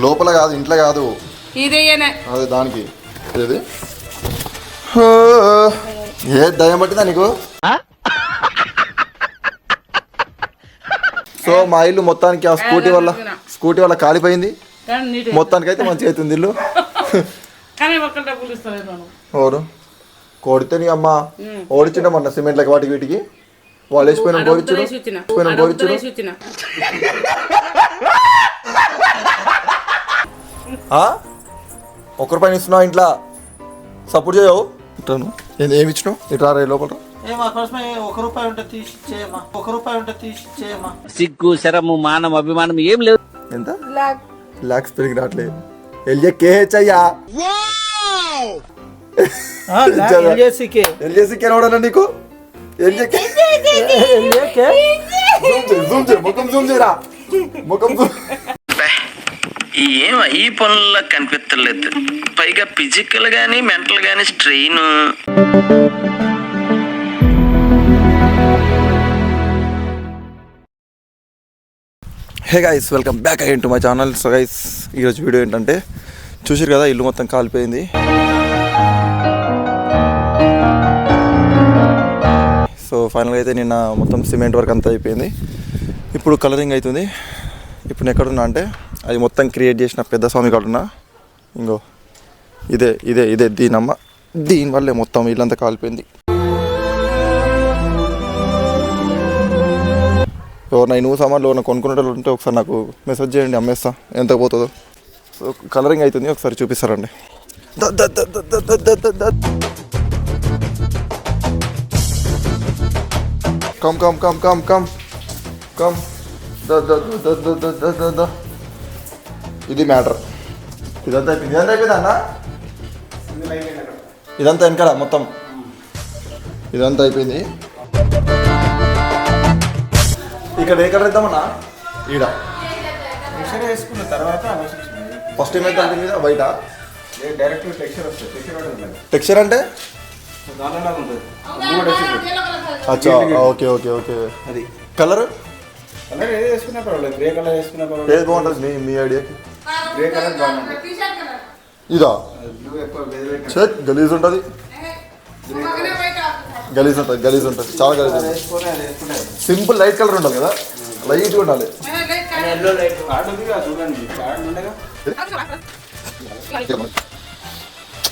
లోపల కాదు ఇంట్లో కాదు. అదే దానికి. ఏది ఏ దయ్యం పట్టిందా నీకు? సో మా ఇల్లు మొత్తానికి ఆ స్కూటీ వల్ల స్కూటీ వల్ల కాలిపోయింది. మొత్తానికి అయితే మంచిగా అవుతుంది ఇల్లు. ఎవరు? కొడితే నీ అమ్మ. ఓడిచ్చిండ మొన్న సిమెంట్లకి వాటికి వీటికి. వాళ్ళు వేసిపోయిన వచ్చిన వేసిపోయిన వచ్చిన ఒక్క రూపాయలు ఇస్తున్నావు ఇంట్లో? సపోర్ట్ చేయవు? ఏంది ఏమి ఇచ్చినావు? ఇట్లా రే లోపల? ఒక రూపాయి ఒక రూపాయి సిగ్గు శరము మానం అభిమానం ఏం లేదు ఎంత? లాక్స్ పెరిగి రావట్లేదు. ఎల్జే కేహెచ్ అయ్యా. నీకు? ఎల్జే ఎల్ఏకే జూమ్ చేయి జూమ్ చేయి ముఖం జూమ్ చేయరా. ముఖం జూమ్ ఏం ఈ పనుల్లో కనిపించలేదు పైగా ఫిజికల్ గానీ మెంటల్ గానీ strain hey guys welcome back again to my channel so guys ఈరోజు వీడియో ఏంటంటే చూసారు కదా ఇల్లు మొత్తం కాలిపోయింది. సో ఫైనల్గా అయితే నిన్న మొత్తం సిమెంట్ వర్క్ అంతా అయిపోయింది. ఇప్పుడు కలరింగ్ అవుతుంది. ఇప్పుడు నేను ఎక్కడున్నా అంటే అది మొత్తం క్రియేట్ చేసిన పెద్ద స్వామి కాడున్న ఇంకో ఇదే ఇదే ఇదే దీనమ్మ దీనివల్లే మొత్తం ఇల్లంతా కాలిపోయింది ఎవరినై నువ్వు సామాన్లు ఎవరిన కొనుక్కునేటోళ్ళు ఉంటే ఒకసారి నాకు మెసేజ్ చేయండి అమ్మేస్తా ఎంత పోతుందో కలరింగ్ అవుతుంది ఒకసారి చూపిస్తారండి come come come come come come the the the the the the the ఇది మ్యాటర్. ఇదంతా అయిపోయింది. ఇదంతా అయిపోయిందా అన్న? ఇదంతా వెనకాల మొత్తం. ఇదంతా అయిపోయింది. ఇక్కడ ఏ కలర్ ఇద్దామన్నా? ఈడ. వేసుకున్న తర్వాత ఫస్ట్ ఏమైతే అంటే మీద బయట? డైరెక్ట్ టెక్స్చర్ వస్తుంది. టెక్స్చర్ అంటే అచ్చా ఓకే ఓకే ఓకే. అది. కలర్ కలర్ ఏది వేసుకున్నా పర్వాలేదు. గ్రే కలర్ వేసుకున్నా పర్వాలేదు. ఏది బాగుంటుంది మీ మీ ఐడియాకి గ్రే కలర్ బాగుంటుంది ఇదా? చెక్ గలీజ్ ఉంటుంది. గలీజ్ ఉంటుంది గలీజ్ ఉంటుంది చాలా గలీజ్ ఉంటుంది. సింపుల్ లైట్ కలర్ ఉండాలి కదా? ఉండాలి. లైట్ ఉండగా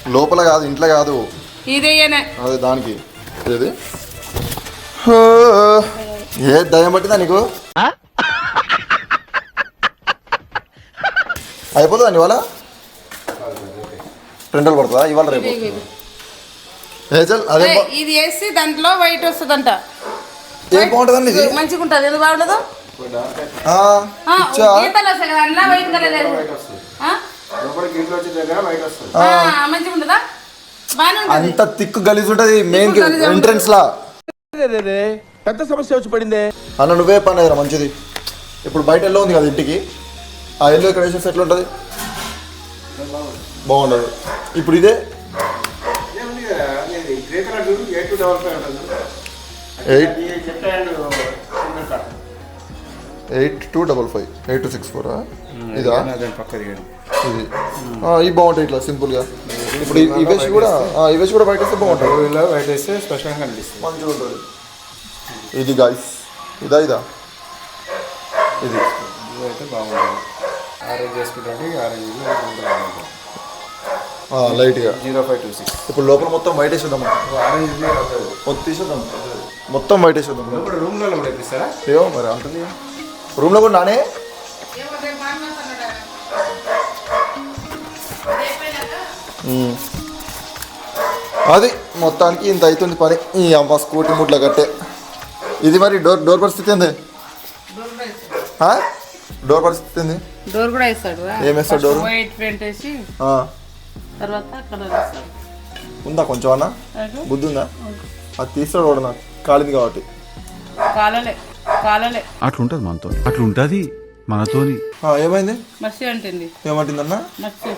లోపల కాదు ఇంట్లో కాదు. ఇదేయనే. అదే దానికి. ఏది? ఏ దయ్యం పట్టిందా నీకు? అయిపోతుందండి ఇవాళ? రెండు పడుతుందా? ఇవాళ రేపు. అదే ఇది వేసి దాంట్లో వైట్ వస్తుందంట. ఏం బాగుంటుందండి ఇది? మంచిగా ఉంటుంది ఎందుకు బాగుండదు అంత తిక్కు గలీజ్ ఉంటది మెయిన్ ఎంట్రన్స్ లా పెద్ద సమస్య వచ్చి పడిందే. అన్న నువ్వే పని మంచిది. ఇప్పుడు బయట ఎలా ఉంది కదా ఇంటికి. ఆ ఎల్లో ఇక్కడ వేసేసి ఎట్లా ఉంటుంది. బాగుండదు. ఇప్పుడు ఇదే. Eight. Eight two double five. Eight two six four ఇదా? ఇది. ఇవి బాగుంటాయి ఇట్లా సింపుల్గా. ఇప్పుడు ఈ- ఈ వేసి కూడా ఆ, ఈ వేసి కూడా బయట వస్తే బాగుంటుంది ఇలా బయట వేస్తే స్పెషల్గా కనిపిస్తుంది మంచిగా ఉంటుంది. ఇది గాయస్ ఇదా ఇదా? ఇది. అయితే బాగుంటుంది ఆరెంజ్ వేసుకుంటే ఆరెంజ్ ఆ, లైట్గా. Zero five two six. ఇప్పుడు లోపల మొత్తం వైట్ వేసేద్దాం ఆరెంజ్ మొత్తం తీసేద్దాం మొత్తం వైట్ వేసేద్దాం ఇప్పుడు రూమ్లలో కూడా ఇప్పిస్తారా ఏమో మరి అంటుంది. రూమ్లో కూడా నానే. అది మొత్తానికి ఇంత అవుతుంది పని. ఈ అమ్మ స్కూటీ ముట్ల కట్టే. ఇది మరి డోర్ డోర్ పరిస్థితి ఏంది? డోర్ పరిస్థితి ఏంది డోర్ కూడా వేస్తాడు ఏం వేస్తాడు డోర్? వైట్ పెయింట్ వేసి ఆ. తర్వాత కలర్ వేస్తాడు. ఉందా కొంచెం అన్న? బుద్ధి ఉందా? అది తీస్తాడు కూడా నాకు. కాలింది కాబట్టి. కాలలే కాలలే. అట్లుంటది మనతో అట్లుంటది మనతోని. ఆ, ఏమైంది? మర్చి అంటుంది. ఏమంటుందన్నా? మర్చి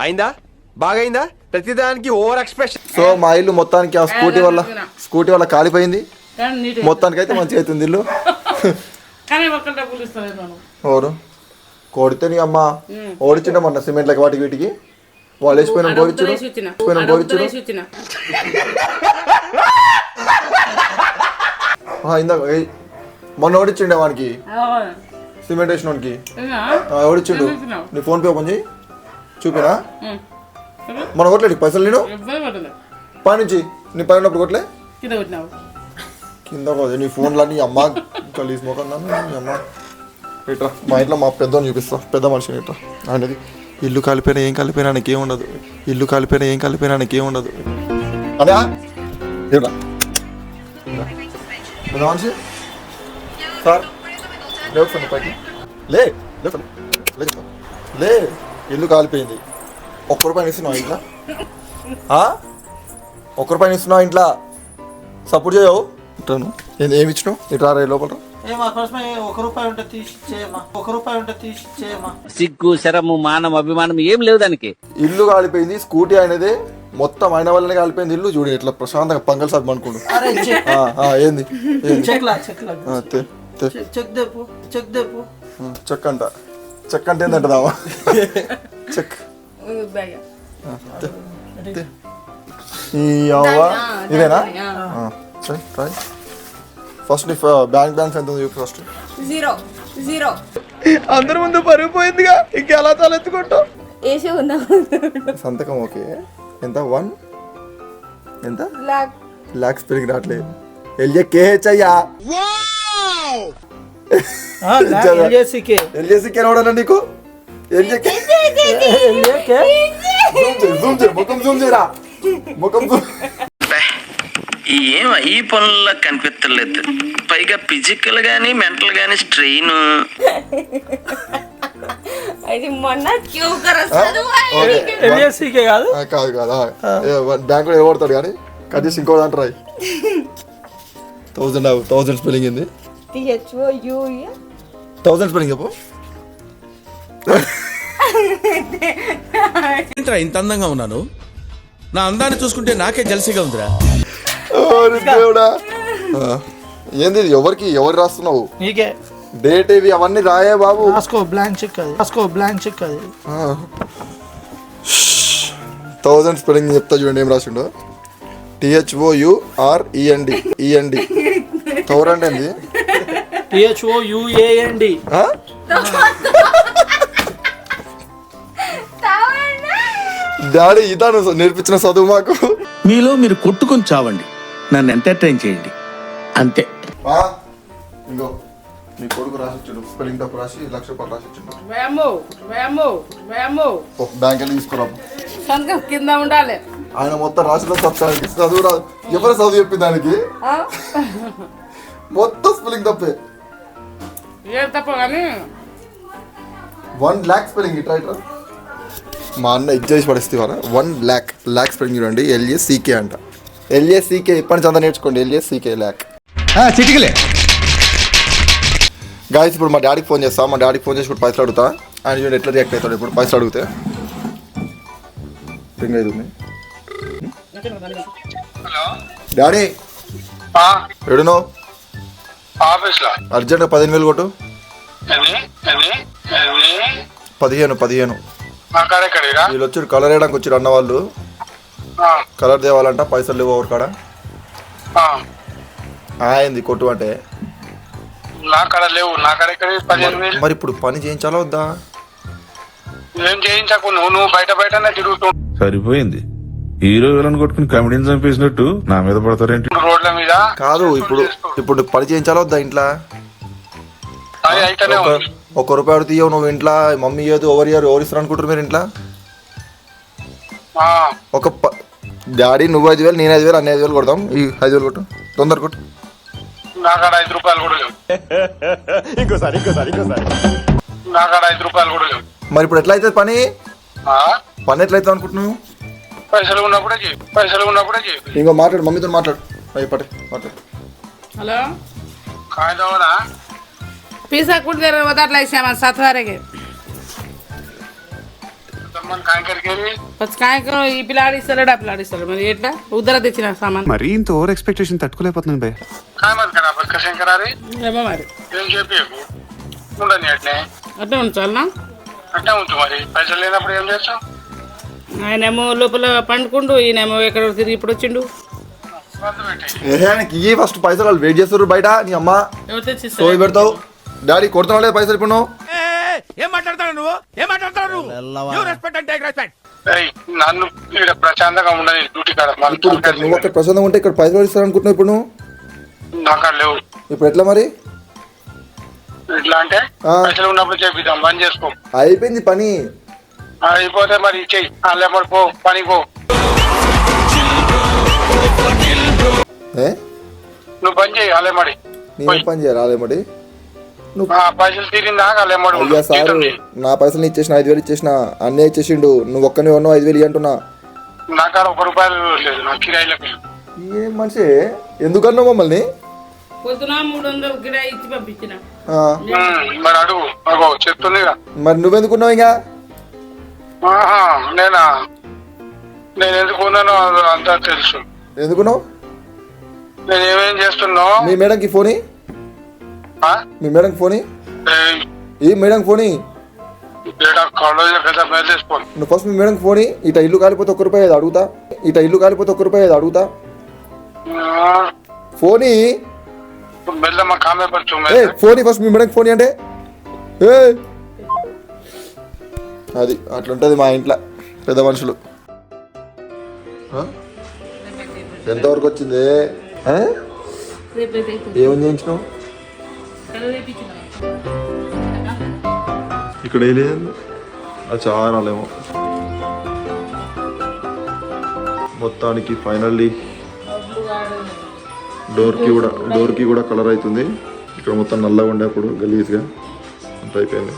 అయిందా? బాగైందా? ప్రతిదానికి ఓవర్ ఎక్స్ప్రెషన్. సో మా ఇల్లు మొత్తానికి ఆ స్కూటీ వల్ల స్కూటీ వల్ల కాలిపోయింది. మొత్తానికి అయితే మంచిగా అవుతుంది ఇల్లు. కానీ ఒక్క డబ్బులు ఇస్తలేదు మనం ఎవరు? కొడితే నీ అమ్మ ఓడిచ్చిన మొన్న సిమెంట్లకి వాటికి వీటికి? వాళ్ళు వేసిపోయిన ఇందాక మొన్న ఓడిచ్చిండే వానికి? సిమెంట్ వేసిన వానికి? ఓడిచ్చిండు. నీ ఫోన్ పే ఓపెన్ చేయి. చూపినా మన కొట్టలేడు పైసలు నేను? పైనుంచి నీ పైన ఉన్నప్పుడు కొట్టలే? కింద కొట్టినావు. కింద పోదు నీ ఫోన్లో నీ అమ్మ కలిసి మొఖం నీ అమ్మ. ఇట్రా మా ఇంట్లో మా పెద్దని చూపిస్తా. పెద్ద మనిషిని ఇట్రా అనేది ఇల్లు కాలిపోయినా ఏం కలిపినా ఏం ఉండదు ఇల్లు కాలిపోయినా ఏం కలిపినా ఏం ఉండదు అదే ఇట్రా పెద్ద మనిషి? సార్ లేవు పైకి. లే లే లే లే ఇల్లు కాలిపోయింది. ఒక్క రూపాయి ఇస్తున్నావు ఇంట్లో. ఒక్క రూపాయి ఇస్తున్నావు ఇంట్లో. సపోర్ట్ చేయవు. ఇట్రాను ఏం- ఏమి ఇచ్చినావు? ఇట్రా రే లోపల ఏమా కోసమే ఒక రూపాయి ఉంటే తీసి ఇచ్చేయమ్మా ఒక రూపాయి ఉంటే తీసి ఇచ్చేయమ్మా సిగ్గు శరము మానం అభిమానం ఏం లేవు దానికి. ఇల్లు కాలిపోయింది స్కూటీ అనేది మొత్తం అయిన వల్లనే కాలిపోయింది ఇల్లు. చూడు ఇట్లా ప్రశాంతంగా పంగల్ సార్ అనుకోండు అరే చెక్ ఆ, ఆ, ఏంది? ఏంది? చెక్ లా చెక్ లా ఆ, తే, తే. చెక్- చెక్ దేపు చెక్ దేపు ఆ, చెక్ అంట. చెక్ అంటే ఏంటంటదావా చెక్. బ్యాగ్. ఈ అవ్వ ఇదేనా? ఆ, సరే, ట్రై ఫస్ట్ నీ బ్యాంక్ బ్యాలెన్స్ ఎంత ఉంది ఫస్ట్ జీరో జీరో అందరి ముందు పరుగు పోయిందిగా. ఇంకెలా తలెత్తుకుంటావు? వేసే ఉందా? సంతకం ఓకే. ఎంత? వన్ ఎంత? లాక్స్ పెరిగి రావట్లేదు. ఎల్జే కేహెచ్ అయ్యా. ఎల్ఏసీకే ఎల్జేసి కెనవడనా నీకు? ఎల్జే ఎల్ఏకే జూమ్ చేయి జూమ్ చేయి ముఖం జూమ్ చేయరా ముఖం జూమ్ ఏం ఈ పనుల్లో కనిపించలేదు పైగా ఫిజికల్ గానీ మెంటల్ గానీ స్ట్రెయిన్ అది మొన్న ఓకే. ఎల్ఏసీకే కాదు? ఆ, కాదు కాదు బ్యాంకులో ఎవడతాడు కానీ కట్ చేసి ఇంకో దాంట్లో రాయి. థౌజండ్ థౌజండ్ స్పెల్లింగ్ ఏంది? టిహెచ్ఓ యూ థౌజండ్ స్పెల్లింగ్ చెప్పు. ఇంత అందంగా ఉన్నాను? నా అందాన్ని చూసుకుంటే నాకే జలసిగా ఉందిరా. దేవుడా. ఏంది? ఎవరికి? ఎవరు రాస్తున్నావు? నీకే. డేట్ ఇవి అవన్నీ రాయే బాబు. రాసుకో బ్లాంక్ చెక్ అది. రాసుకో బ్లాంక్ చెక్ అది. థౌజండ్ స్పెల్లింగ్ చెప్తా చూడండి ఏం రాసిండో. టిహెచ్ఓ యుఆర్ఈఎన్డి ఈఎన్డి థౌర్ అంటే ఏంది? టిహెచ్ఓ యుఏఎన్డి ఆ? డాడీ ఇదా నువ్వు నేర్పించిన చదువు మాకు. మీలో మీరు కొట్టుకొని చావండి. నన్ను ఎంటర్టైన్ చేయండి. అంతే. ఆ? ఇంకో నీ కొడుకు రాసిచ్చాడు స్పెల్లింగ్ తప్పు రాసి లక్ష రూపాయలు రాసిచ్చాడు వేమో వేమో వేమో. ఓ బ్యాంక్ వెళ్ళి తీసుకురా. సంతకం కింద ఉండాలి. ఆయన మొత్తం రాసిన సత్యానికి చదువు రా. ఎవరు చదువు చెప్పింది దానికి మొత్తం స్పెల్లింగ్ తప్పే ఏం తప్ప కానీ? వన్ ల్యాక్ స్పెల్లింగ్ ఇట్రా ఇట్రా. మా అన్న ఇచ్చేసి పడిస్తే వాళ్ళ వన్ ల్యాక్. ల్యాక్ స్పెల్లింగ్ చూడండి. ఎల్ఏ సీకే అంట. ఎల్ఏ సీకే ఇప్పటి నుంచి అంతా నేర్చుకోండి ఎల్ఏ సీకే ల్యాక్ చిటికలే. గాయస్ ఇప్పుడు మా డాడీకి ఫోన్ చేస్తా మా డాడీకి ఫోన్ చేసి ఇప్పుడు పైసలు అడుగుతా. ఆయన చూడండి ఎట్లా రియాక్ట్ అవుతాడు ఇప్పుడు పైసలు అడిగితే. రింగ్ అవుతుంది డాడీ ఎడునో అర్జెంట్ పదిహేను వేలు కొట్టు. పదిహేను పదిహేను. వీళ్ళు వచ్చి కలర్ వేయడానికి వచ్చారు అన్న వాళ్ళు. కలర్ తేవాలంట పైసలు లేవు ఎవరి కాడ ఆయింది కొట్టు అంటే? నా కాడ లేవు నా కాడ ఎక్కడ మరి ఇప్పుడు పని చేయించాలా వద్దా? ఏం చేయించకు నువ్వు నువ్వు బయట బయటనే తిరుగుతూ. సరిపోయింది. హీరో విలన్ కొట్టుకుని కమెడీని చంపేసినట్టు నా మీద పడతారేంటి? రోడ్ల మీద కాదు ఇప్పుడు ఇప్పుడు పని చేయించాలా వద్దా ఇంట్లో? ఒక రూపాయలు తీయవు నువ్వు ఇంట్లో. మమ్మీ ఇయ్యదు ఎవరు ఇయ్యరు ఎవరు ఇస్తారు అనుకుంటారు మీరు ఇంట్లో? ఆ, ఒక డాడీ నువ్వు ఐదు వేలు నేను ఐదు వేలు అన్ని ఐదు వేలు కొడతాం ఈ ఐదు వేలు కొట్టు. తొందర కొట్టు. నాకాడ ఐదు రూపాయలు కూడా లేవు. ఇంకోసారి ఇంకోసారి ఇంకోసారి. నాకాడ ఐదు రూపాయలు కూడా లేవు. మరి ఇప్పుడు ఎట్లా అవుతుంది పని పని ఎట్లా అవుతుంది అనుకుంటున్నావు? పైసలు ఉన్నప్పుడే చేయి పైసలు ఉన్నప్పుడే చేయి ఇంకో మాట్లాడు మమ్మీతో మాట్లాడు. అయ్యి మాట్లాడు హలో? కాయదవడా పీసా కుడి తర్వాత అట్లా ఇచ్చామా సత్వారకి వచ్చి ఈ మరి తెచ్చిన సామాన్. మరి ఇంత ఓవర్ ఎక్స్పెక్టేషన్ తట్టుకోలేకపోతున్నాను భయ్ ఏమో మరి. పైసలు ఆయనేమో లోపల పండుకుండు ఈయనేమో ఎక్కడ తిరిగి ఇప్పుడు వచ్చిండు. ఫస్ట్ పైసలు వాళ్ళు వెయిట్ చేస్తారు బయట నీ అమ్మ. పెడతావు. డాడీ కొడుతున్నావు పైసలు ఇప్పుడు ఏం మాట్లాడతాడు నువ్వు? ఏం మాట్లాడతాడు నువ్వు? రెస్పెక్ట్ అంటే రెస్పెక్ట్ ఏయ్, నన్ను ఇక్కడ ప్రశాంతంగా ఉండని డ్యూటీ కాడ. మళ్ళీ ఇప్పుడు ఇక్కడ నువ్వు అక్కడ ప్రశాంతంగా ఉంటే ఇక్కడ పైసలు ఇస్తారు అనుకుంటున్నావు ఇప్పుడు నువ్వు? నాకు లేవు. ఇప్పుడు ఎట్లా మరి? ఇట్లా అంటే. పైసలు ఉన్నప్పుడు చేపిద్దాం బంద్ చేసుకో. అయిపోయింది పని. అయిపోతే మరి ఇచ్చేయి లేకపోతే పో పనికి పో. ఏ? నువ్వు బంద్ చేయి అలేమడి నేను పని చేయాలి అలేమడి అయ్యా సారు నా పైసలు ఇచ్చేసిన ఐదు వేలు ఇచ్చేసిన అన్నీ ఇచ్చేసిండు. నువ్వు ఒక్కనే ఉన్నావు ఐదు వేలు అంటున్నా. ఒక రూపాయలు లేదు నా కిరాయిలకి ఏం మనిషి? ఎందుకన్నావు మమ్మల్ని? మరి అడుగు మరి నువ్వెందుకున్నావు ఇంకా? ఆహా నేనా? అంతా తెలుసు. ఎందుకున్నావు నేను ఏమేం చేస్తున్నా మీ మేడంకి ఫోని? మీ మేడంకి ఫోని ఈ మేడంకి ఫోని నువ్వు ఫస్ట్ మీ మేడంకి ఫోని ఇట ఇల్లు కాలిపోతే ఒక్క రూపాయి అది అడుగుతా. ఇట ఇల్లు కాలిపోతే ఒక్క రూపాయి అది అడుగుతా. ఫోని ఏ ఫోని ఫస్ట్ మీ మేడంకి ఫోని అంటే. ఏ. అది అట్లుంటుంది మా ఇంట్లో పెద్ద మనుషులు? ఎంతవరకు వచ్చింది? ఏమని చేయించినావు? ఇక్కడ ఏ లేదు అది చాలా రాలేమో మొత్తానికి ఫైనల్లీ డోర్కి కూడా డోర్కి కూడా కలర్ అవుతుంది. ఇక్కడ మొత్తం నల్లగా ఉండే అప్పుడు గలీజ్గా అంత అయిపోయింది.